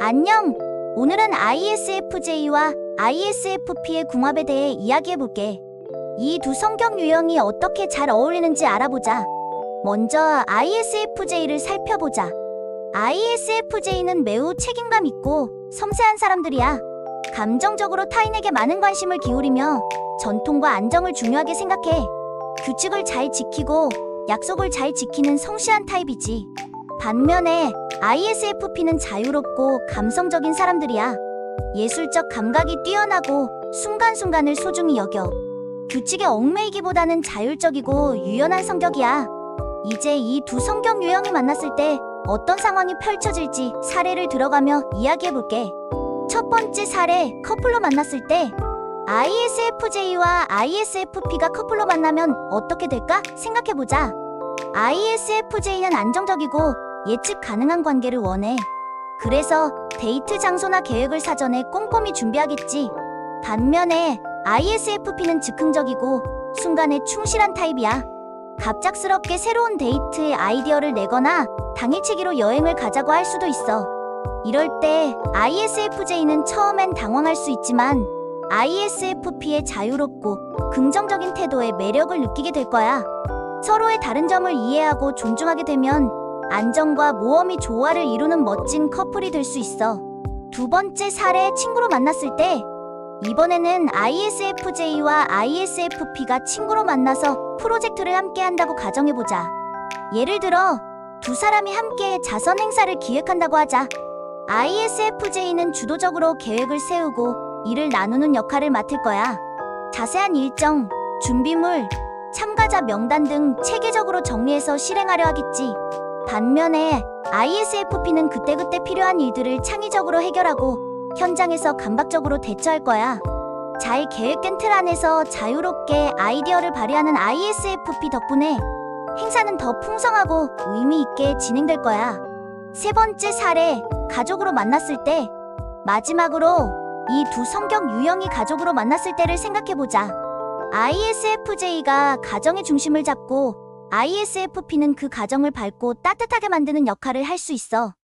안녕. 오늘은 ISFJ와 ISFP의 궁합에 대해 이야기해볼게. 이 두 성격 유형이 어떻게 잘 어울리는지 알아보자. 먼저 ISFJ를 살펴보자. ISFJ는 매우 책임감 있고 섬세한 사람들이야. 감정적으로 타인에게 많은 관심을 기울이며 전통과 안정을 중요하게 생각해. 규칙을 잘 지키고 약속을 잘 지키는 성실한 타입이지. 반면에 ISFP는 자유롭고 감성적인 사람들이야. 예술적 감각이 뛰어나고 순간순간을 소중히 여겨. 규칙에 얽매이기보다는 자율적이고 유연한 성격이야. 이제 이 두 성격 유형이 만났을 때 어떤 상황이 펼쳐질지 사례를 들어가며 이야기해볼게. 첫 번째 사례, 커플로 만났을 때 ISFJ와 ISFP가 커플로 만나면 어떻게 될까 생각해보자. ISFJ는 안정적이고 예측 가능한 관계를 원해. 그래서 데이트 장소나 계획을 사전에 꼼꼼히 준비하겠지. 반면에 ISFP는 즉흥적이고 순간에 충실한 타입이야. 갑작스럽게 새로운 데이트에 아이디어를 내거나 당일치기로 여행을 가자고 할 수도 있어. 이럴 때 ISFJ는 처음엔 당황할 수 있지만 ISFP의 자유롭고 긍정적인 태도에 매력을 느끼게 될 거야. 서로의 다른 점을 이해하고 존중하게 되면 안정과 모험이 조화를 이루는 멋진 커플이 될 수 있어. 두 번째 사례 친구로 만났을 때 이번에는 ISFJ와 ISFP가 친구로 만나서 프로젝트를 함께 한다고 가정해 보자. 예를 들어 두 사람이 함께 자선 행사를 기획한다고 하자. ISFJ는 주도적으로 계획을 세우고 일을 나누는 역할을 맡을 거야. 자세한 일정, 준비물, 참가자 명단 등 체계적으로 정리해서 실행하려 하겠지. 반면에 ISFP는 그때그때 필요한 일들을 창의적으로 해결하고 현장에서 감각적으로 대처할 거야. 잘 계획된 틀 안에서 자유롭게 아이디어를 발휘하는 ISFP 덕분에 행사는 더 풍성하고 의미 있게 진행될 거야. 세 번째 사례, 가족으로 만났을 때 마지막으로 이 두 성격 유형이 가족으로 만났을 때를 생각해 보자. ISFJ가 가정의 중심을 잡고 ISFP는 그 가정을 밝고 따뜻하게 만드는 역할을 할 수 있어.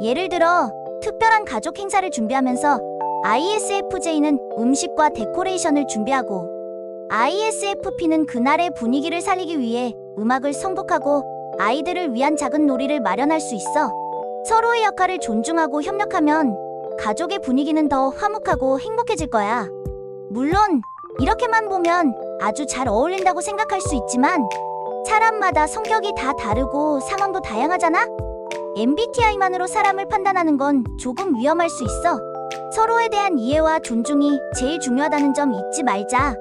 예를 들어 특별한 가족 행사를 준비하면서 ISFJ는 음식과 데코레이션을 준비하고 ISFP는 그날의 분위기를 살리기 위해 음악을 선곡하고 아이들을 위한 작은 놀이를 마련할 수 있어. 서로의 역할을 존중하고 협력하면 가족의 분위기는 더 화목하고 행복해질 거야. 물론 이렇게만 보면 아주 잘 어울린다고 생각할 수 있지만 사람마다 성격이 다 다르고 상황도 다양하잖아? MBTI만으로 사람을 판단하는 건 조금 위험할 수 있어. 서로에 대한 이해와 존중이 제일 중요하다는 점 잊지 말자.